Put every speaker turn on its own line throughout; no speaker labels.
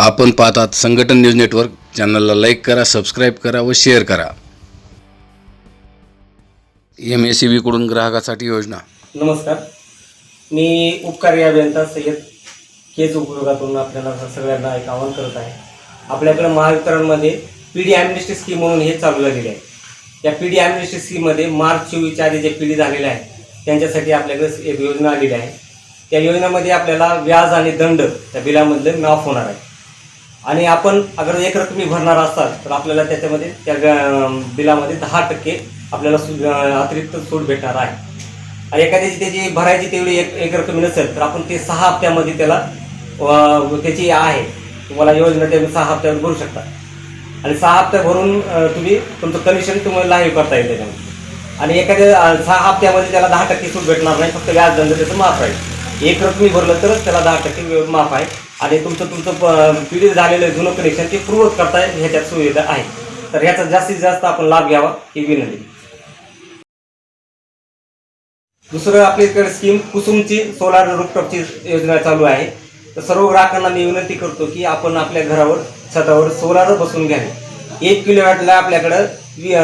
आपण पाहतात Sanghatan news network. चॅनलला लाईक करा सबस्क्राईब करा व शेअर करा. एम एस सी बीकडून ग्राहकासाठी योजना.
नमस्कार. मी उपकारी अभियंता सय्यद केज उपयोगातून आपल्याला सगळ्यांना एक आवाहन करत आहे. आपल्याकडे महावितरणमध्ये पी डी ॲम्निस्टी स्कीम म्हणून हे चालू झालेले आहे. या पी डी ॲम्निस्टी स्कीममध्ये मार्च चोवीसच्या आधी जे पी डी झालेले आहे त्यांच्यासाठी आपल्याकडे एक योजना आलेली आहे. त्या योजनेमध्ये आपल्याला व्याज आणि दंड त्या बिलामधले माफ होणार आहे. आणि आपण अगर एक रकमी भरणार असाल तर आपल्याला त्याच्यामध्ये त्या बिलामध्ये दहा टक्के आपल्याला सु अतिरिक्त सूट भेटणार आहे. आणि एखाद्याची त्याची भरायची तेवढी एक एक रकमी नसेल तर आपण ते सहा हप्त्यामध्ये त्याला त्याची आहे. तुम्हाला योजना ते सहा हप्त्यावर भरू शकता. आणि सहा हप्त्या भरून तुम्ही तुमचं कमिशन तुम्हाला लाईव्ह करता येईल त्याच्यामध्ये. आणि एखाद्या सहा हप्त्यामध्ये त्याला दहा टक्के सूट भेटणार नाही फक्त व्याज दंड त्याचं माफ आहे एक रकमी भरलं तरच त्याला दहा टक्के माफ आहे. आणि तुमचं तुमचं पिढी झालेलं जुनं कनेक्शन ते पूर्वत करता येईल ह्याच्यात सुविधा आहे. तर ह्याचा जास्तीत जास्त आपण लाभ घ्यावा ही विनंती. दुसरं आपल्याकडे स्कीम कुसुमची सोलार रूपटॉपची योजना चालू आहे. तर सर्व ग्राहकांना मी विनंती करतो की आपण आपल्या घरावर छतावर सोलार बसून घ्यावे. एक किलोवॅटला आपल्याकडं वी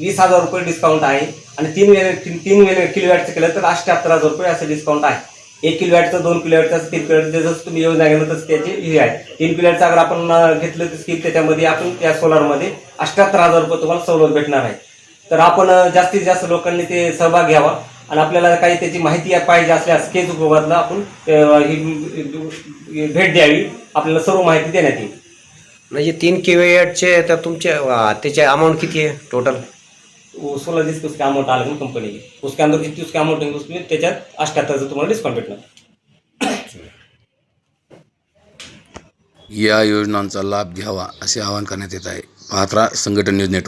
वीस हजार रुपये डिस्काउंट आहे. आणि तीन वेळे तीन वेळ किलोवॅटचं केलं तर अठ्ठ्याहत्तर हजार रुपये असं डिस्काउंट आहे. एक किलोवॅटचं दोन किलोवॅटचं तीन किलोवॅटचं जसं तुम्ही योजना घेणं तसं त्याचे हे आहे. तीन किलोवॅटचं अगर आपण घेतलं तर स्कीम त्याच्यामध्ये आपण त्या सोलारमध्ये अठ्ठ्याहत्तर हजार रुपये तुम्हाला सवलत भेटणार आहे. तर आपण जास्तीत जास्त लोकांनी ते सहभाग घ्यावा आणि आपल्याला काही त्याची माहिती पाहिजे असल्यास केस उपयोगातला आपण ही भेट द्यावी आपल्याला सर्व माहिती देण्यात येईल.
म्हणजे तीन केवीएटचे तर तुमचे त्याचे अमाऊंट किती आहे टोटल
वो सोलह जिसके उसका अमाउंट आएगा ना कंपनी की उसके अंदर जितनी उसका अमाउंट है उसमें त्याच्यात अठ्ठ्याहत्तरचं तुम्हाला डिस्काउंट भेटणार.
या योजनांचा लाभ घ्यावा असे आवाहन करण्यात येत आहे. पाहत राहा संघटन न्यूज नेटवर्क.